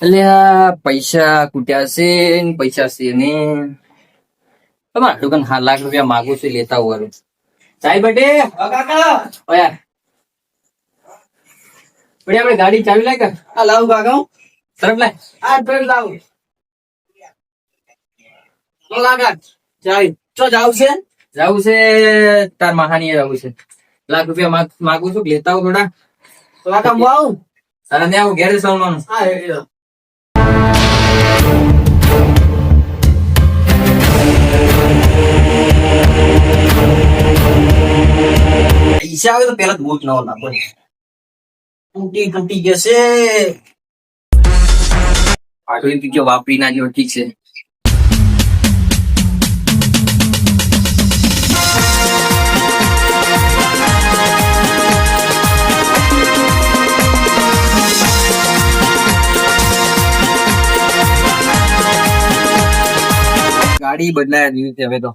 આ પૈસા કૂટ્યા છે ને પૈસા છે ને તમારે દુકાન લાખ રૂપિયા માગુ છું લેતા હું સાહેબ બટે ઓયા બડે આપણે ગાડી ચાવી લાય કે આ લાવું કાકા તરફ લાય આ તરફ લાવું તો લાગા ચો જાવ છે જવું છે તાર મહાની જવું છે લાખ રૂપિયા માગ છું લેતા આવું થોડા કાકા હું આવું તારા ત્યાં આવું ઘેર સવવાનું હા પૈસા આવે તો પેલા બૂટ નવો નાખો તૂટી તૂટી જશે. આટલી પીક્યો વાપરી ના જેવો ઠીક છે. ગાડી બદલાય દીધી છે હવે તો.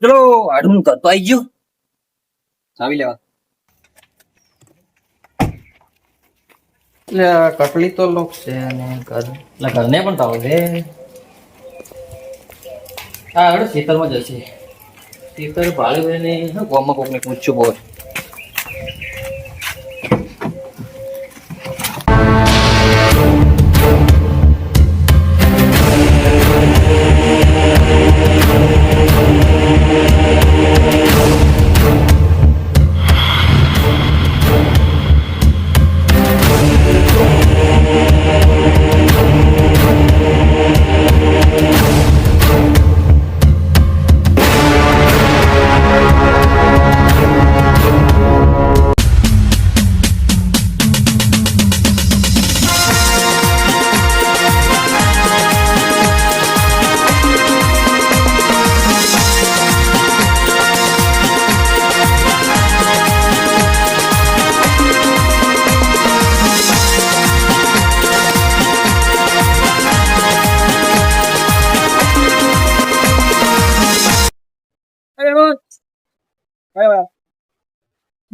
ચલો આડું કરતો આવી ગયો? આવી લેવા. કટલી તો લોક છે અને ઘર ઘરને પણ તાવ છે. હા હવે ખેતરમાં જશે. ખેતર ભાડે ને ગામમાં કોકને પૂછ્યું બોલ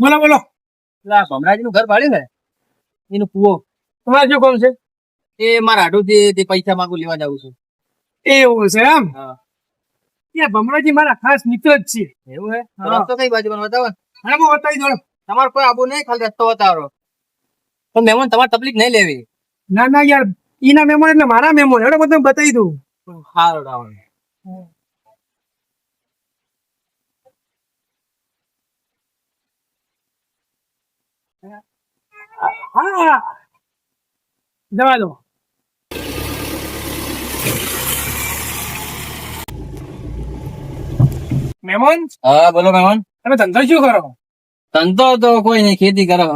બોલો બોલો. પેલા ભમરાજી નું ઘર ભાડ્યું ને? એનું કુવો. તમારે શું કોમ છે? એ મારા આડું તે પૈસા માંગુ લેવા જાઉં છું. એવું છે એમ? ત્યાં ભમરાજી મારા ખાસ મિત્ર જ છે. એવું હે. રસ્તો કઈ બાજુ મને બતાવો. અને હું બતાવી દઉં તમારે કોઈ આબુ નહીં ખાલી રસ્તો બતાવો. પણ મહેમાન તમારે તકલીફ નહીં લેવી. ના ના યાર. ઈના મહેમાન એટલે મારા મહેમાન એટલે બધું બતાવી દઉં. સારું રાવણ. હા. જવા દો. મહેમાન હા બોલો મેમોન. તમે ધંધો શું કરો? ધંધો તો કોઈ નહીં ખેતી કરો.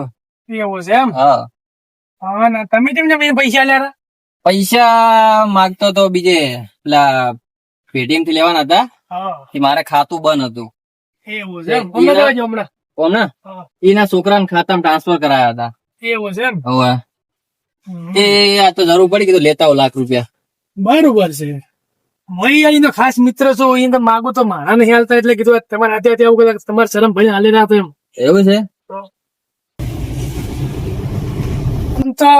એવું છે એમ? હા. હા ના તમે કેમ મને પૈસા લ્યા પૈસા માગતો તો બીજે પેલા પેટીએમથી લેવાના હતા. હા. એ મારે ખાતું બંધ હતું. એવું છે. એના છોકરાને ખાતામાં ટ્રાન્સફર કરાયા હતા. એવું છે એમ? હવે. એ આ તો જરૂર પડી કીધું લેતા આવો લાખ રૂપિયા. બરોબર છે. મય અહીંનો ખાસ મિત્ર છો અહીં તો માગો તો મારા નહીં હાલતા એટલે કીધું તમારે હાથે હાથે આવું કદાચ તમારે શરમ ભાઈ હાલે ના તો એમ. એવું છે? તો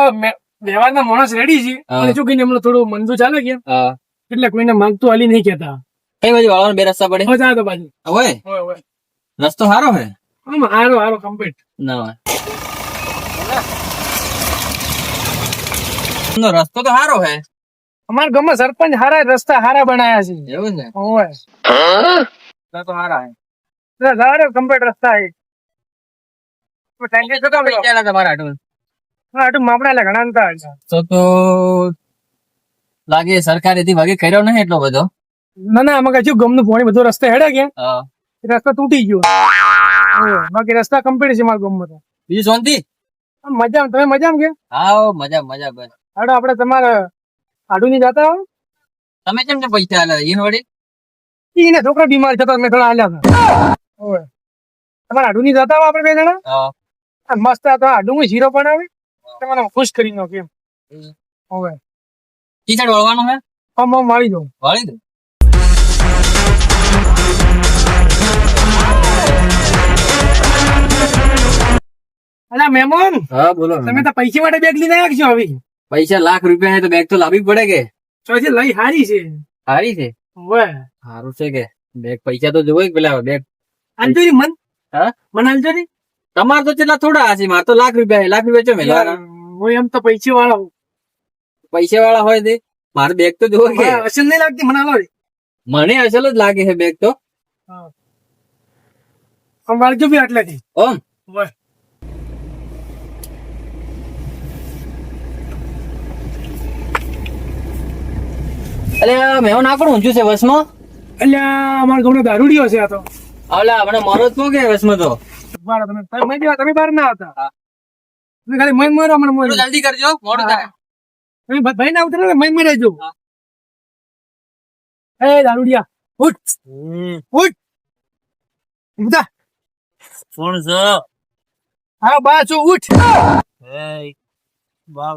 વ્યવહારના માણસ રેડી છે હા. અને જો કઈ એમનો થોડું મંદુ ચાલે કે હા. એટલે કોઈને માંગતું હાલી નહીં કેતા કઈ બાજુ વાળવાનો બે રસ્તા પડે? હવે તો બાજુ. હોય? રસ્તો સારો હે હારો હારો કમ્પ્લીટ ના હોય. રસ્તો તો સારો હે. અમારા ગામમાં સરપંચ હારા રસ્તા હારા બનાયા છે. એવું ને? ઓય. રસ્તા તો સારા હે. સારો કમ્પ્લીટ રસ્તા હે તો ટેન્શન તો વિચારા તમારા. આટલું મામડા એટલે ઘણા અંતર તો તો લાગે સરકારે થી ભાગે કર્યો નહીં એટલો બધો? ના ના આમાં કશું ગમનું પાણી બધો રસ્તે હેડે ગયા. હા. એ રસ્તો તૂટી ગયો. બાકી રસ્તા કમ્પ્લીટ છે મારા ગામમાં તો. બીજું શાંતિ? મજામાં તમે મજામાં કે હા મજા મજા બસ. હાડો આપણે તમારે આડુની જાતા હો. તમે કેમ ને પૈસા આલ્યા? એને વળી ઈને છોકરો બીમાર છે તો મેં થોડા હાલ્યા ઓય. તમારે તમારે આડુની જાતા હો આપણે બે જણા? હા. મસ્ત આ તો આડું શીરો આવે તમને ખુશ કરી નાખે કેમ હવે ટીચર વળવાનું હે? આમ આમ વાળી દઉં. વાળી દઉં અલા મહેમાન હા બોલો તમે તો પૈસા માટે બેગ લઈને આવ્યા છો હવે. પૈસા લાખ રૂપિયા તો બેગ તો લાવવી પડે કે? ચોથી લઈ હારી છે. સારી છે? સારું છે કે. બેગ પૈસા તો જોવો કે પેલા બેગ હાલજો ની મન. હા? મન હાલજો ની તમાર તો કેટલા થોડા હશે મારે તો લાખ રૂપિયા. લાખ રૂપિયા ચો મેલા હું એમ તો પૈસા હું. પૈસા વાળા હોય તે? મારે બેગ તો જોવો કે. અસલ નહીં લાગતી મને હાલો મને અસલ જ લાગે છે બેગ તો. સંભાળજો બી આટલાથી. ઓમ. હવે. અલે મેં ના પણ ઊંચું છે બસમાં અલ્યા અમાર ગામનો દારૂડિયો છે આ તો. અલા મને મારો જ કે વસમ તો? વાળો તમે તમે જેવા, તમે બહાર ના હતા તમે ખાલી મય મરો મને મરો. જલ્દી કરજો મોડું થાય. તમે ભાઈ ના ઉતરે મરે જો એ દારૂડિયા ઉઠ. ઉઠ. ઉઠા. કોણ છો? હા બા છો ઉઠ. એ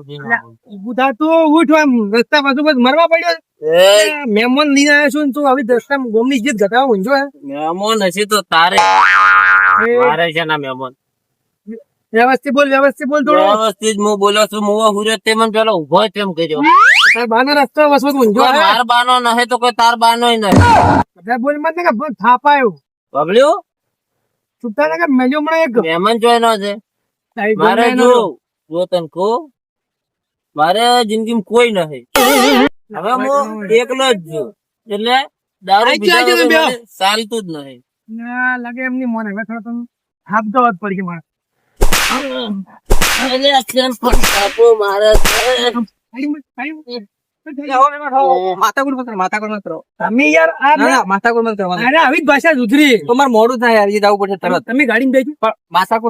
દેના ઉઠા તો ઉઠ આમ. રસ્તા પાછું બસ મરવા પડ્યો મહેમાન લઈને આવ્યો છું તું આવી રસ્તા ગોમની ઇજ્જત ઘટાડો ઊંઝો હે? મહેમાન હશે તો તારે. મારે છે ના મહેમાન. વ્યવસ્થિત બોલ વ્યવસ્થિત બોલ થોડો. વ્યવસ્થિત હું બોલો છું હું હુરે તે મને પેલો ઊભો તેમ કર્યો. તાર બાનો રસ્તો વસવત ઊંઝો કોઈ માર બાનો નહે તો કોઈ તાર બાનો નહીં. બધા બોલ મત ને કે થાપાયો બબલ્યો છૂટા ને કે મેલ્યો મને એક. મહેમાન જોઈ નો છે. મારે જો જો તને કો મારે જિંદગીમાં કોઈ નથી હવે હું એકલો જ છું. એટલે દારૂ ચાલતું જ નહીં. ના લાગે એમની મને. હવે થોડો તમે હાફતો વાત પડી ગઈ મારે. અરે આ પણ કાપો મારે મોડું થાય યાર જવું પડશે તરત. તમે ગાડી બેજો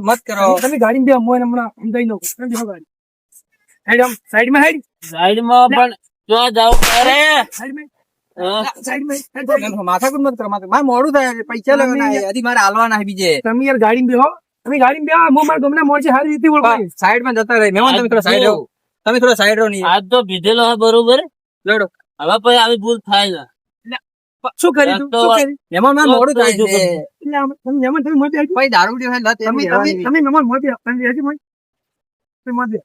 મત કરો. તમે ગાડી. બે હમણાં સાઈડમાં પણ જો જાવ અરે માં. માં. માં. મોડું થાય. પૈસા. હજી મારે હાલવાના બીજે. તમે યાર ગાડી બેહો. તમે ગાડી બેહો હું મારા ગમના મોરચે સારી રીતે ઓળખાય. સાઈડમાં જતા રહે. મહેમાન તમે થોડા સાઈડ રહો. તમે થોડા સાઈડ રહો નહીં આજ તો પીધેલો હે બરોબર. લડો. હવે પછી આવી ભૂલ થાય છે. શું કરી તું? શું કરી? મહેમાન મારે મોડું થાય છે. એટલે તમે જમણ તમે મોતી આવી ભાઈ દારૂ પીવા લત તમે તમે. તમે મહેમાન મોતી તમે હજી મોય તમે મોતી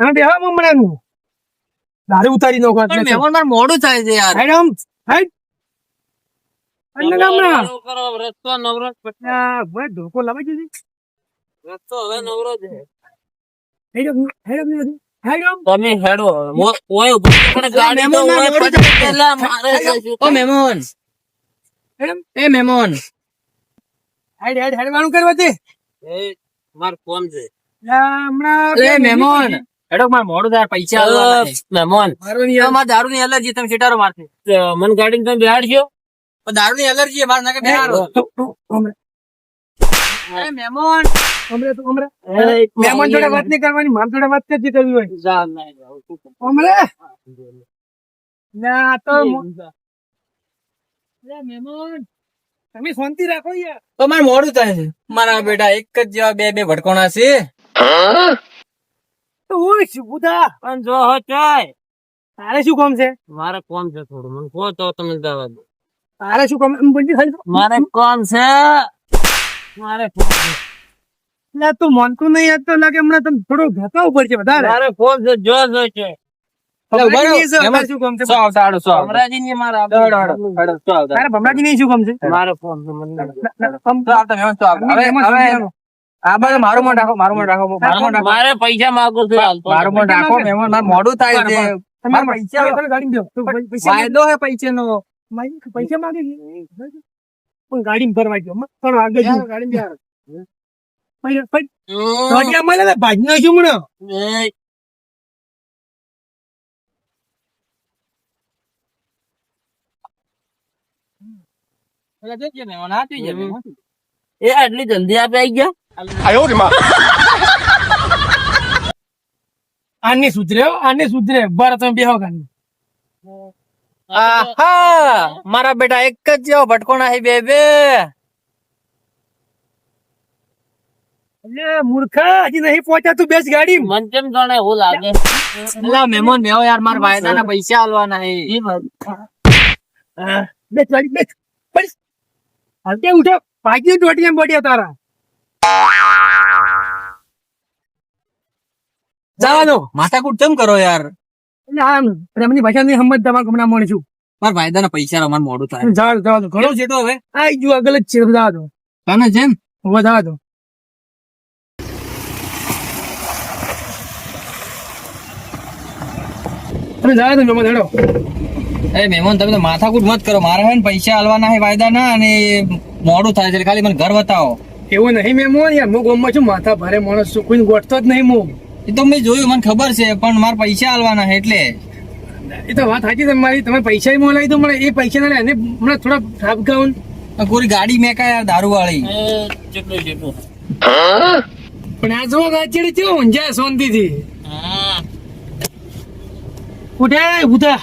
તમે બેહો મમણાનું દારૂ ઉતારી નાખો પણ મહેમાન મારે મોડું થાય છે યાર. હેડ આમ હેડ રસ્તો નવરો. ધોકો લાવી રસ્તો હવે નવરો છે. હેડ હેડ આમ, હેડ. આમ. હેડ. આમ. તમે હેડો ઓય પણ ગાડી તો ઓય પેલા મારે ઓ મહેમાન. એ મહેમાન. હેડ હેડ હેડ. વાળું કરવા દે. એ માર ફોન છે. હમણાં એ હેડો મારે મોડું થાય પૈસા મહેમાન. માર દારૂ ની એલર્જી તમે સીટારો મારશે. મન ગાડી તમે બેહાડશો? દારૂ ની એલર્જી માર નાકે બેહારો મહેમાન. હમણાં તો હમણાં મહેમાન જોડે વાત નહીં કરવાની માર જોડે વાત કરતી કરવી હોય. જા, ના તો મહેમાન. તમે શાંતિ રાખો યાર. તો મારે મોડું થાય છે. મારા બેટા એક જ જેવા બે બે ભટકોણા છે. ઓય શું બુધા પણ જો હો ચોય. તારે શું કામ છે? મારે કોમ છે થોડું. મને કહો તો તમે જવા દો. તારે શું કામ? એમ બોલજી ખાલી તો. મારે કોમ છે. મારે કોમ છે. લે, તું માનતું નહીં યાર તો લાગે હમણાં તમે થોડું ઘટાવું પડશે વધારે. મારે કોમ છે જો જો છે. એટલે ઊભા રહો. ભમરાજી છે, મહેમાન તારે શું કામ છે? સો આવતા? હાડો, સો આવતા. અમરાજી ની મારે હેડો, હેડો, હેડો, હેડો, સો આવતા. તારે ભમરાજી નહીં શું કામ છે? મારે કોમ છે મને આ મારું મોઢ રાખો મારું મોઢ રાખો મારું મોઢ રાખો. મારે પૈસા માંગુ છું હાલ મોઢ રાખો મહેમાન મારે મોડું થાય છે. તમે પૈસા પૈસા ગાડી દો પૈસા વાયદો હે પૈસાનો. પૈસા માંગે પણ ગાડીમાં ભરવા ગયો. થોડો આગળ જુઓ, પછી મળે ને ભાજી નાખ્યું હમણાં. એ, એ આટલી જલ્દી આપે આવી ગયા? આને સુધરે હો, આને સુધરે બહાર તમે બેહો ગાડી આહા મારા બેટા એક જ જેવો ભટકોણા હે બે બે અલે મૂર્ખા હજી નહીં પહોંચ્યા તું બેસ ગાડી. મન કેમ જાણે હું લાગે? અલા મહેમાન મેવો યાર મારા વાયદાના પૈસા આલવાના હે. વાત. બેસ ગાડી બેસ. બસ હાલતે ઉઠો. ટોટી એમ બોટિયા તારા. જવા દો માથાકૂટ કેમ કરો યાર? એટલે આમ પ્રેમની ભાષા ની સમજ તમારે હમણાં મળશું મારા વાયદાના પૈસા રમવાનું મોડું થાય. જવા દો જવા દો ઘણો ઘણું હવે? આ જો આગળ જ છે જવા દો તને જેમ? હવે જવા દો તમે જવા દો મેમન હેડો. એ મહેમાન તમે તો માથાકૂટ મત કરો. મારે હે ને પૈસા આલવાના હે વાયદાના અને મોડું થાય છે. ખાલી મને ઘર બતાવો. એવું નહીં? મેમન યાર હું ગામમાં છું માથા ભારે માણસ છું? કોઈ ગોઠતો જ નહીં હું એ તો મેં જોયું મને ખબર છે પણ મારે પૈસા આલવાના છે એટલે. એ તો વાત સાચી તમારી તમે પૈસા મોલાવી દો મને એ પૈસા ના એને હમણાં થોડા ઠાપકાઉન ગાઉન કોઈ ગાડી મેકા યાર દારૂ વાળી જેટલું જેટલું પણ આ જો ગાચેડી કેવો ઊંઝા શાંતિથી? હા. ઉઠ્યા ઉઠા.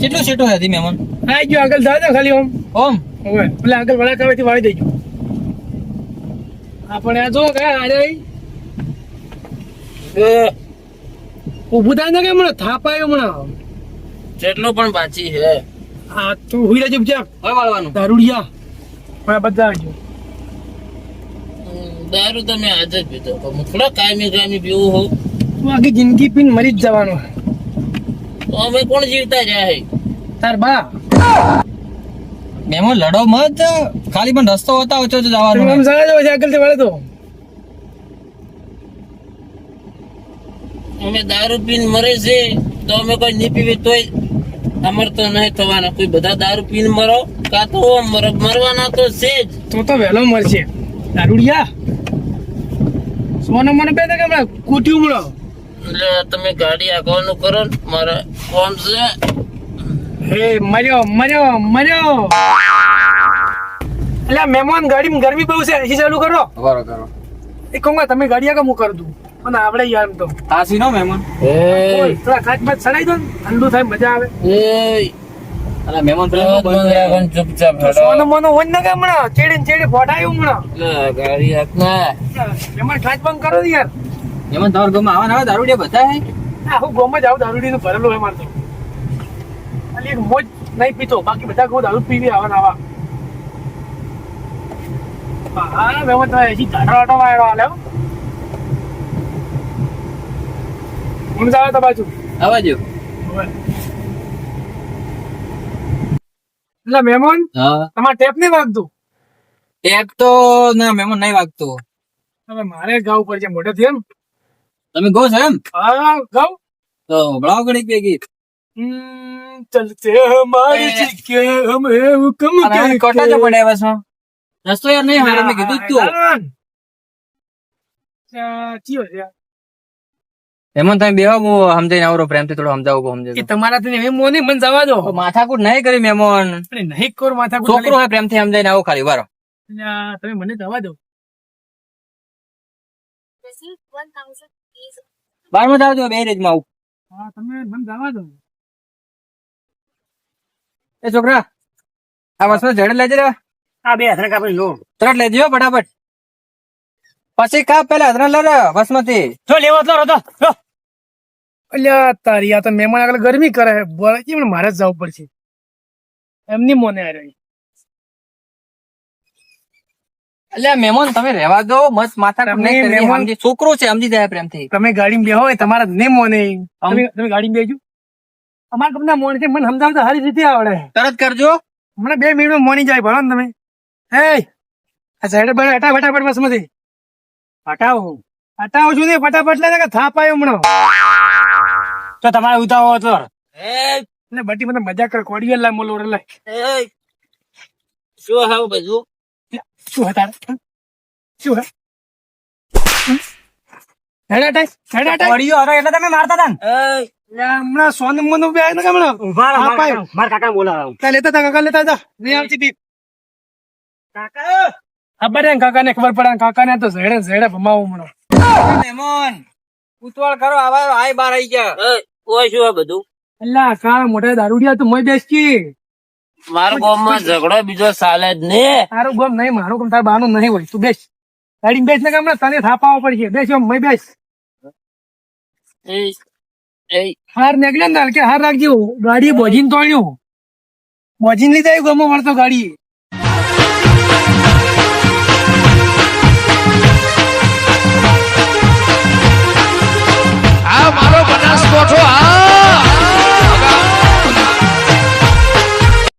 કેટલું સેટો હતી મેમન આ ગયો આગળ દાદા દો ખાલી ઓમ ઓમ. હવે પેલા આગળ વડા કાવેથી વાળી દેજો. આપણે આ જો કયા આરે ઊભું થાય ને કે હમણાં? થાપાયો હમણાં. જેટલો પણ બાચી હે આ તું હુઈ રહેજો ચૂપચાપ હવે વાળવાનું. દારૂડિયા. હવે બધા આવજો દારૂ તમે આજે જ પીધો. હું થોડા કાયમી કાયમી પીવું હોઉં તું આખી જિંદગી પીને મરી જ જવાનો. તો અમે કોણ જીવતા રહ્યા હે? તાર બા. મહેમાન લડો મત ખાલી પણ રસ્તો બતાવો તો જવાનું મેમ સારા જો સાયકલથી વળે તો. અમે દારૂ પીને મરે છે તો અમે કોઈ નહીં પીવી તોય અમર તો નહીં થવાના. કોઈ બધા દારૂ પીને મરો કા તો મર- મરવાના તો છે જ. તો તો વહેલો મરશે. દારૂડિયા સોનો મને બે કે હમણાં કૂટ્યું મળો. એટલે તમે ગાડી આગળનું કરો મારા ફોન કોમ છે. હે મર્યો મર્યો મર્યો. એટલે મહેમાન ગાડી ગરમી બહુ છે એસી ચાલુ કરો. કરો કરો. એ કહું તમે ગાડી આગળ હું કરી દઉં મને આવડે યાર તો. તાસી નો મહેમાન. એ. થોડા કાચ બાચ સડાઈ દો ઠંડુ થાય મજા આવે. એ. અને મહેમાન પેલા બંધ બંધ ચૂપચાપ તો સોનો મોનો ને હમણાં. ચેડે ને ચેડે ફોટાય હમણાં. લે, ગાડી હાથ ના. મહેમાન કાચ બંધ કરો ને યાર. મહેમાન તમારા ગામમાં આવા નવા દારૂડિયા બધા હે? આ હું ગોમાં જ આવું દારૂડીનું ભરેલું હોય મારે તો. ખાલી એક મોજ નહીં પીતો. બાકી બધા કહું દારૂ પીવી આવા. હા તમે આટો હાલે તો બાજુ આવજો એટલે મહેમાન તમારે ટેપ નહીં વાગતું? ટેપ તો ના મહેમાન નહીં વાગતું. તમે મારે ગાવું પડશે મોટે એમ તમે ગો છો એમ? હા ગાવ. તો ભણાવ બે ગીત. ચલતે હમારી ચીકે હમ હુકમ કે કોટા જો પડ્યા બસ રસ્તો યાર નહીં હારે મે કીધું તું. ચીઓ એમાં તમે બેહો હું સમજાઈને આવરો પ્રેમથી થોડો સમજાવું સમજે કે તમારા તને એમ મોને મન જવા દો. માથાકૂટ નહીં કરી મેમોન. નહીં કર માથાકૂટ છોકરો હે પ્રેમથી સમજાઈને આવો ખાલી વારો. તમે મને જવા દો. બારમાં જાવ જો બે રેજમાં આવું. હા તમે મને જવા દો. એ છોકરા આ વસ્તુ જડે લેજે રે આ બે હથરા કાપી લો તરત લેજો ફટાફટ. પછી કાપ પેલા હથરા લે રે બસમાંથી જો લેવો તો રતો અલ્યા તારી આ તો મહેમાન આગળ ગરમી કરે છે. બોલે કે પણ મારે જ જવું પડશે. એમની મોને આ રહી. એટલે મહેમાન તમે રહેવા દો. મસ્ત માથા તમે મહેમાન- છોકરો છે સમજી જાય પ્રેમથી. તમે ગાડીમાં બેહો હોય તમારા જ નહીં મોને. તમે તમે ગાડીમાં બેજો અમારા કંપના મોણી છે મને સમજાવતા સારી રીતે આવડે. તરત કરજો. હમણાં બે મિનિટમાં મોની જાય ભણો ને તમે. હે આ સાઈડ પર હટા ફટાફટ બસમાંથી. હટાવો. હટાવો છું ને ફટાફટ લે કે થાપ આવ્યો હમણાં. તો તમારે ઉતાવો હતો ને બટી મને મજા કર કોડી લા મોલો રે લાય. શું હાવ બધું? શું હતા શું હે? હેડા ટાઈ હેડા ટાઈ પડ્યો હતો એટલે તમે મારતા હતા ને? હમણાં સો નંબરનું બે ને હમણાં? મારા કાકા- મારા લેતા તા કાકા લેતા તા નહીં આવતી ટીપ કાકા! ખબર હે કાકા ને ખબર પડે કાકા ને તો ઝેડે ઝેડે ભમાવું હમણાં. મહેમાન! ઉતવાળ કરો આવા આય બાર ગયા. એ, શું આ બધું? અલ્લા કાળ મોટા દારૂડિયા તો મોય બેસકી ગોમમાં ઝઘડો બીજો ચાલે જ ને. તારું ગમ નહીં મારું ગમ તારું બાનું નહીં હોય. તું બેસ. ગાડી બેસ ને કે હમણાં? તને થાપાવો પડશે. બેસ એમ મય બેસ. હાર નેગલે ને કે હાર રાખજો ગાડી બોજીન તોડ્યું. બોજીન લીધે ગમો મળતો ગાડી આ મારો બનાસકોઠો આ